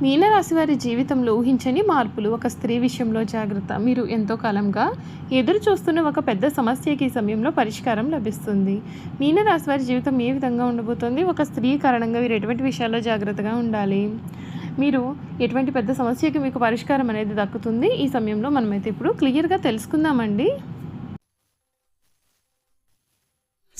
మీనరాశి వారి జీవితంలో ఊహించని మార్పులు ఒక స్త్రీ విషయంలో జాగ్రత్త. మీరు ఎంతో కాలంగా ఎదురు చూస్తున్న ఒక పెద్ద సమస్యకి ఈ సమయంలో పరిష్కారం లభిస్తుంది. మీనరాశి వారి జీవితం ఏ విధంగా ఉండబోతోంది? ఒక స్త్రీ కారణంగా మీరు ఎటువంటి విషయాల్లో జాగ్రత్తగా ఉండాలి? మీరు ఎటువంటి పెద్ద సమస్యకి మీకు పరిష్కారం అనేది దక్కుతుంది? ఈ సమయంలో మనమైతే ఇప్పుడు క్లియర్గా తెలుసుకుందామండి.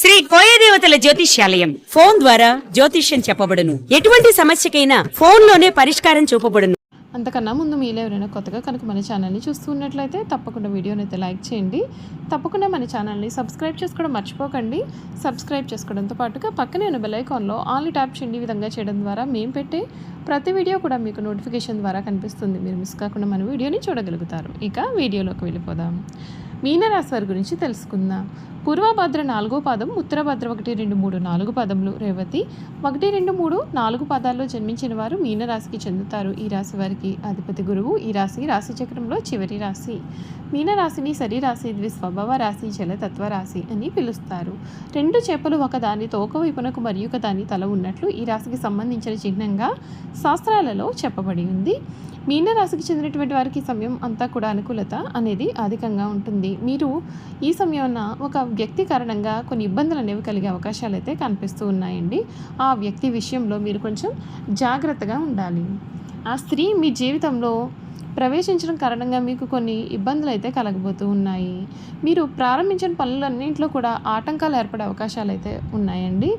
శ్రీ కోయదేవతల జ్యోతిష్యాలయం. ఫోన్ ద్వారా జ్యోతిష్యం చెప్పబడును. ఎటువంటి సమస్యకైనా ఫోన్లోనే పరిష్కారం చూపబడును. అంతకన్నా ముందు మీలో ఎవరైనా కొత్తగా కనుక మన ఛానల్ని చూస్తూ ఉన్నట్లయితే తప్పకుండా వీడియోని అయితే లైక్ చేయండి. తప్పకుండా మన ఛానల్ని సబ్స్క్రైబ్ చేసుకోవడం మర్చిపోకండి. సబ్స్క్రైబ్ చేసుకోవడంతో పాటుగా పక్కనే ఉన్న బెలైకాన్లో ఆల్ ట్యాప్ చేయండి. విధంగా చేయడం ద్వారా మేము పెట్టే ప్రతి వీడియో కూడా మీకు నోటిఫికేషన్ ద్వారా కనిపిస్తుంది. మీరు మిస్ కాకుండా మన వీడియోని చూడగలుగుతారు. ఇక వీడియోలోకి వెళ్ళిపోదాం. మీనరాశి వారి గురించి తెలుసుకుందాం. పూర్వభద్ర నాలుగో పాదం ఉత్తరభద్ర ఒకటి రెండు మూడు నాలుగు పదములు. రేవతి ఒకటి రెండు మూడు నాలుగు పదాల్లో జన్మించిన వారు మీనరాశికి చెందుతారు. ఈ రాశి వారికి అధిపతి గురువు. ఈ రాశి రాశి చక్రంలో చివరి రాశి. మీనరాశిని శరీరాశి ద్విస్వభావ రాశి జలతత్వ రాశి అని పిలుస్తారు. రెండు చేపలు ఒకదాని తోక వైపునకు మరియు ఒక దాని తల ఉన్నట్లు ఈ రాశికి సంబంధించిన చిహ్నంగా శాస్త్రాలలో చెప్పబడి ఉంది. మీనరాశికి చెందినటువంటి వారికి సమయం అంతా కూడా అనుకూలత అనేది అధికంగా ఉంటుంది. మీరు ఈ సమయంలో ఒక వ్యక్తి కారణంగా కొన్ని ఇబ్బందులు అనేవి కలిగే అవకాశాలు అయితే కనిపిస్తూ ఉన్నాయండి. ఆ వ్యక్తి విషయంలో మీరు కొంచెం జాగ్రత్తగా ఉండాలి. ఆ స్త్రీ మీ జీవితంలో ప్రవేశించడం కారణంగా మీకు కొన్ని ఇబ్బందులు అయితే కలగబోతూ ఉన్నాయి. మీరు ప్రారంభించిన పనులన్నింటిలో కూడా ఆటంకాలు ఏర్పడే అవకాశాలు అయితే ఉన్నాయండి.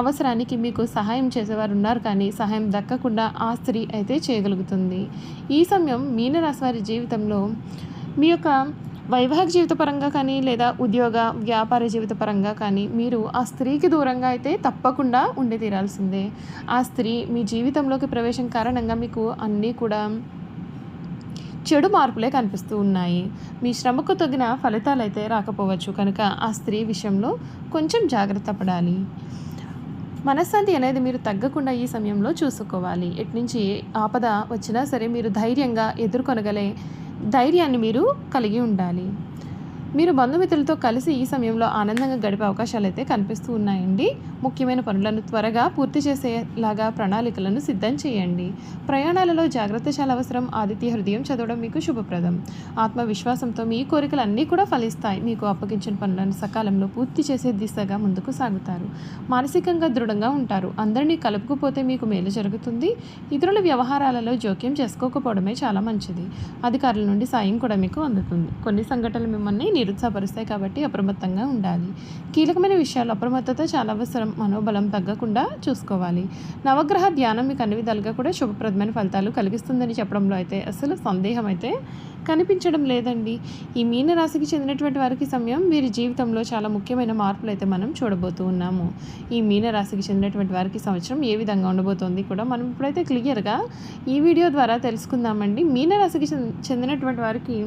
అవసరానికి మీకు సహాయం చేసేవారు ఉన్నారు కానీ సహాయం దక్కకుండా ఆ స్త్రీ అయితే చేయగలుగుతుంది. ఈ సమయం మీనరాశి వారి జీవితంలో మీ యొక్క వైవాహిక జీవిత పరంగా కానీ లేదా ఉద్యోగ వ్యాపార జీవిత పరంగా కానీ మీరు ఆ స్త్రీకి దూరంగా అయితే తప్పకుండా ఉండి తీరాల్సిందే. ఆ స్త్రీ మీ జీవితంలోకి ప్రవేశం కారణంగా మీకు అన్నీ కూడా చెడు మార్పులే కనిపిస్తూ ఉన్నాయి. మీ శ్రమకు తగిన ఫలితాలు అయితే రాకపోవచ్చు. కనుక ఆ స్త్రీ విషయంలో కొంచెం జాగ్రత్త పడాలి. మనశ్శాంతి అనేది మీరు తగ్గకుండా ఈ సమయంలో చూసుకోవాలి. ఎట్నుంచి ఆపద వచ్చినా సరే మీరు ధైర్యంగా ఎదుర్కొనగలే ధైర్యాన్ని మీరు కలిగి ఉండాలి. మీరు బంధుమిత్రులతో కలిసి ఈ సమయంలో ఆనందంగా గడిపే అవకాశాలు అయితే కనిపిస్తూ ఉన్నాయండి. ముఖ్యమైన పనులను త్వరగా పూర్తి చేసేలాగా ప్రణాళికలను సిద్ధం చేయండి. ప్రయాణాలలో జాగ్రత్త చాలా అవసరం. ఆదిత్య హృదయం చదవడం మీకు శుభప్రదం. ఆత్మవిశ్వాసంతో మీ కోరికలు అన్నీ కూడా ఫలిస్తాయి. మీకు అప్పగించిన పనులను సకాలంలో పూర్తి చేసే దిశగా ముందుకు సాగుతారు. మానసికంగా దృఢంగా ఉంటారు. అందరినీ కలుపుకుపోతే మీకు మేలు జరుగుతుంది. ఇతరుల వ్యవహారాలలో జోక్యం చేసుకోకపోవడమే చాలా మంచిది. అధికారుల నుండి సాయం కూడా మీకు అందుతుంది. కొన్ని సంఘటనలు మిమ్మల్ని నిరుత్సాహపరుస్తాయి కాబట్టి అప్రమత్తంగా ఉండాలి. కీలకమైన విషయాలు అప్రమత్తత చాలా అవసరం మనోబలం తగ్గకుండా చూసుకోవాలి. నవగ్రహ ధ్యానం మీకు అన్ని విధాలుగా కూడా శుభప్రదమైన ఫలితాలు కలిగిస్తుందని చెప్పడంలో అయితే అసలు సందేహం అయితే కనిపించడం లేదండి. ఈ మీన రాశికి చెందినటువంటి వారికి సమయం వీరి జీవితంలో చాలా ముఖ్యమైన మార్పులు అయితే మనం చూడబోతూ ఉన్నాము. ఈ మీన రాశికి చెందినటువంటి వారికి సంవత్సరం ఏ విధంగా ఉండబోతోంది కూడా మనం ఇప్పుడైతే క్లియర్గా ఈ వీడియో ద్వారా తెలుసుకుందామండి. మీన రాశికి చెంది- చెందినటువంటి వారికి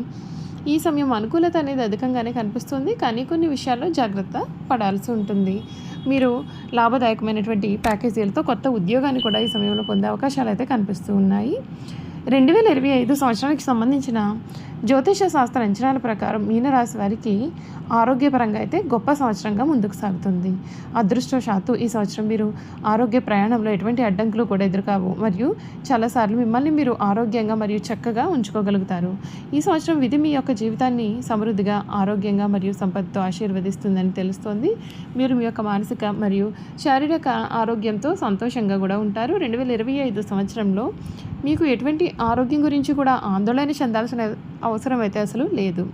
ఈ సమయం అనుకూలత అనేది అధికంగానే కనిపిస్తుంది కానీ కొన్ని విషయాల్లో జాగ్రత్త పడాల్సి ఉంటుంది. మీరు లాభదాయకమైనటువంటి ప్యాకేజీలతో కొత్త ఉద్యోగాన్ని కూడా ఈ సమయంలో పొందే అవకాశాలు అయితే కనిపిస్తూ ఉన్నాయి. రెండు వేల ఇరవై ఐదు సంవత్సరానికి సంబంధించిన జ్యోతిష శాస్త్ర అంచనాల ప్రకారం మీనరాశి వారికి ఆరోగ్యపరంగా అయితే గొప్ప సంవత్సరంగా ముందుకు సాగుతుంది. అదృష్టవశాత్తు ఈ సంవత్సరం మీరు ఆరోగ్య ప్రయాణంలో ఎటువంటి అడ్డంకులు కూడా ఎదురుకావు మరియు చాలాసార్లు మిమ్మల్ని మీరు ఆరోగ్యంగా మరియు చక్కగా ఉంచుకోగలుగుతారు. ఈ సంవత్సరం విధి మీ యొక్క జీవితాన్ని సమృద్ధిగా ఆరోగ్యంగా మరియు సంపదతో ఆశీర్వదిస్తుందని తెలుస్తోంది. మీరు మీ యొక్క మానసిక మరియు శారీరక ఆరోగ్యంతో సంతోషంగా కూడా ఉంటారు. రెండు వేల ఇరవై ఐదు సంవత్సరంలో మీకు ఎటువంటి ఆరోగ్యం గురించి కూడా ఆందోళన చెందాల్సిన అవసరం అయితే అసలు లేదు.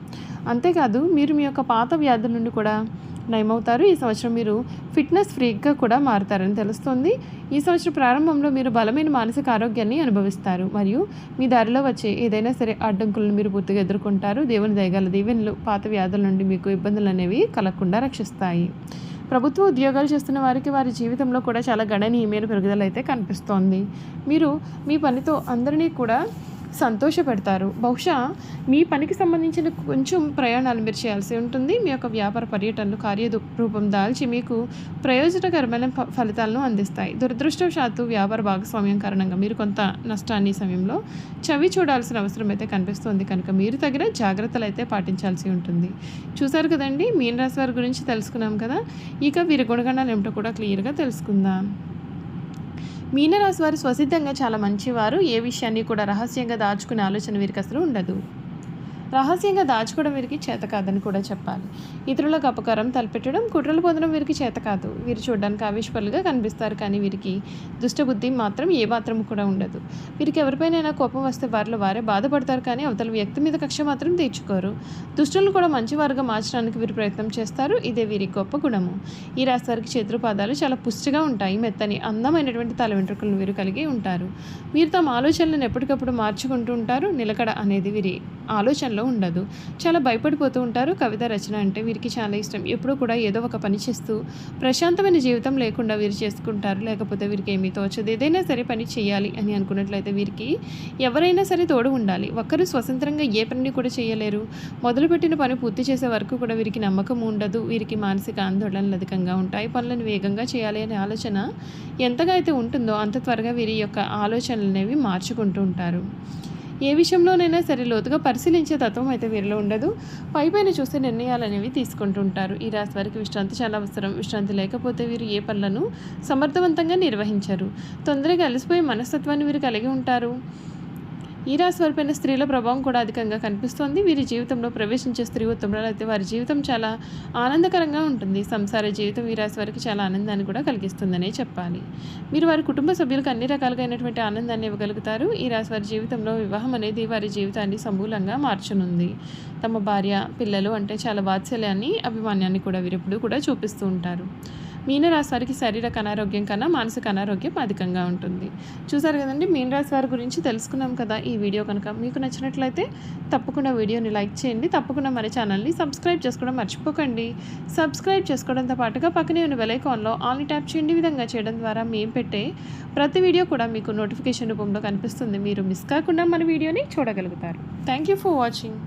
అంతేకాదు మీరు మీ యొక్క పాత వ్యాధుల నుండి కూడా నయమవుతారు. ఈ సంవత్సరం మీరు ఫిట్నెస్ ఫ్రీగా కూడా మారుతారని తెలుస్తుంది. ఈ సంవత్సరం ప్రారంభంలో మీరు బలమైన మానసిక ఆరోగ్యాన్ని అనుభవిస్తారు. మరియు మీ దారిలో వచ్చే ఏదైనా సరే అడ్డంకులను మీరు పూర్తిగా ఎదుర్కొంటారు. దేవుని దయగల దీవెనలు పాత వ్యాధుల నుండి మీకు ఇబ్బందులు అనేవి కలగకుండా రక్షిస్తాయి. ప్రభుత్వ ఉద్యోగాలు చేస్తున్న వారికి వారి జీవితంలో కూడా చాలా గణనీయమైన పెరుగుదల అయితే కనిపిస్తోంది. మీరు మీ పనితో అందరినీ కూడా సంతోషపెడతారు. బహుశా మీ పనికి సంబంధించిన కొంచెం ప్రయాణాలు మీరు చేయాల్సి ఉంటుంది. మీ యొక్క వ్యాపార పర్యటనలు కార్య రూపం దాల్చి మీకు ప్రయోజనకరమైన ఫ- ఫలితాలను అందిస్తాయి. దురదృష్టవశాత్తు వ్యాపార భాగస్వామ్యం కారణంగా మీరు కొంత నష్టాన్ని సమయంలో చవి చూడాల్సిన అవసరం అయితే కనిపిస్తుంది. కనుక మీరు తగిన జాగ్రత్తలు అయితే పాటించాల్సి ఉంటుంది. చూసారు కదండి? మీనరాశి వారి గురించి తెలుసుకున్నాం కదా? ఇక వీరి గుణగణాలు ఏమిటో కూడా క్లియర్గా తెలుసుకుందాం. మీనరాశి వారు స్వసిద్ధంగా చాలా మంచివారు. ఏ విషయాన్ని కూడా రహస్యంగా దాచుకునే ఆలోచన వీరికి అసలు ఉండదు. రహస్యంగా దాచుకోవడం వీరికి చేత కాదని కూడా చెప్పాలి. ఇతరులకు అపకారం తలపెట్టడం కుట్రలు పొందడం వీరికి చేత కాదు. వీరు చూడడానికి ఆవిష్పరులుగా కనిపిస్తారు కానీ వీరికి దుష్టబుద్ధి మాత్రం ఏ మాత్రం కూడా ఉండదు. వీరికి ఎవరిపైనైనా కోపం వస్తే వారిలో వారే బాధపడతారు కానీ అవతల వ్యక్తి మీద కక్ష మాత్రం తీర్చుకోరు. దుష్టులను కూడా మంచివారుగా మార్చడానికి వీరు ప్రయత్నం చేస్తారు. ఇదే వీరి గొప్ప గుణము. ఈ రాశి వారికి చేతులు పాదాలు చాలా పుష్టిగా ఉంటాయి. మెత్తని అందమైనటువంటి తల వెంట్రుకలను వీరు కలిగి ఉంటారు. వీరు తమ ఆలోచనలను ఎప్పటికప్పుడు మార్చుకుంటూ ఉంటారు. నిలకడ అనేది వీరి ఆలోచనలో ఉండదు. చాలా భయపడిపోతూ ఉంటారు కవిత రచన అంటే వీరికి చాలా ఇష్టం. ఎప్పుడూ కూడా ఏదో ఒక పని చేస్తూ ప్రశాంతమైన జీవితం లేకుండా వీరు చేసుకుంటారు. లేకపోతే వీరికి ఏమీ తోచదు. ఏదైనా సరే పని చేయాలి అని అనుకున్నట్లయితే వీరికి ఎవరైనా సరే తోడు ఉండాలి. ఒక్కరు స్వతంత్రంగా ఏ పనిని కూడా చేయలేరు. మొదలుపెట్టిన పని పూర్తి చేసే వరకు కూడా వీరికి నమ్మకం ఉండదు. వీరికి మానసిక ఆందోళనలు అధికంగా ఉంటాయి. పనులను వేగంగా చేయాలి అనే ఆలోచన ఎంతగా అయితే ఉంటుందో అంత త్వరగా వీరి యొక్క ఆలోచనలు అనేవి మార్చుకుంటూ ఉంటారు. ఏ విషయంలోనైనా సరే లోతుగా పరిశీలించే తత్వం అయితే వీరిలో ఉండదు. పైపైన చూసే నిర్ణయాలు అనేవి తీసుకుంటుంటారు. ఈ రాశి వారికి విశ్రాంతి చాలా అవసరం. విశ్రాంతి లేకపోతే వీరు ఏ పనులను సమర్థవంతంగా నిర్వహించరు. తొందరగా అలసిపోయే మనస్తత్వాన్ని వీరు కలిగి ఉంటారు. ఈ రాశి వారిపైన స్త్రీల ప్రభావం కూడా అధికంగా కనిపిస్తోంది. వీరి జీవితంలో ప్రవేశించే స్త్రీ ఉత్తమురాలు అయితే వారి జీవితం చాలా ఆనందకరంగా ఉంటుంది. సంసార జీవితం ఈ రాశి వారికి చాలా ఆనందాన్ని కూడా కలిగిస్తుందనే చెప్పాలి. మీరు వారి కుటుంబ సభ్యులకు అన్ని రకాలుగైనటువంటి ఆనందాన్ని ఇవ్వగలుగుతారు. ఈ రాశి వారి జీవితంలో వివాహం అనేది వారి జీవితాన్ని సమూలంగా మార్చనుంది. తమ భార్య పిల్లలు అంటే చాలా వాత్సల్యాన్ని అభిమాన్యాన్ని కూడా వీరెప్పుడు కూడా చూపిస్తూ ఉంటారు. మీనరాశి వారికి శారీరక అనారోగ్యం కన్నా మానసిక అనారోగ్యం అధికంగా ఉంటుంది. చూసారు కదండి మీనరాశి వారి గురించి తెలుసుకున్నాం కదా ఈ వీడియో కనుక. మీకు నచ్చినట్లయితే తప్పకుండా వీడియోని లైక్ చేయండి. తప్పకుండా మన ఛానల్ని సబ్స్క్రైబ్ చేసుకోవడం మర్చిపోకండి. సబ్స్క్రైబ్ చేసుకోవడంతో పాటుగా పక్కనే ఉన్న బెలైకాన్లో ఆల్ని ట్యాప్ చేయండి. విధంగా చేయడం ద్వారా మేము పెట్టే ప్రతి వీడియో కూడా మీకు నోటిఫికేషన్ రూపంలో కనిపిస్తుంది. మీరు మిస్ కాకుండా మన వీడియోని చూడగలుగుతారు. Thank you for watching.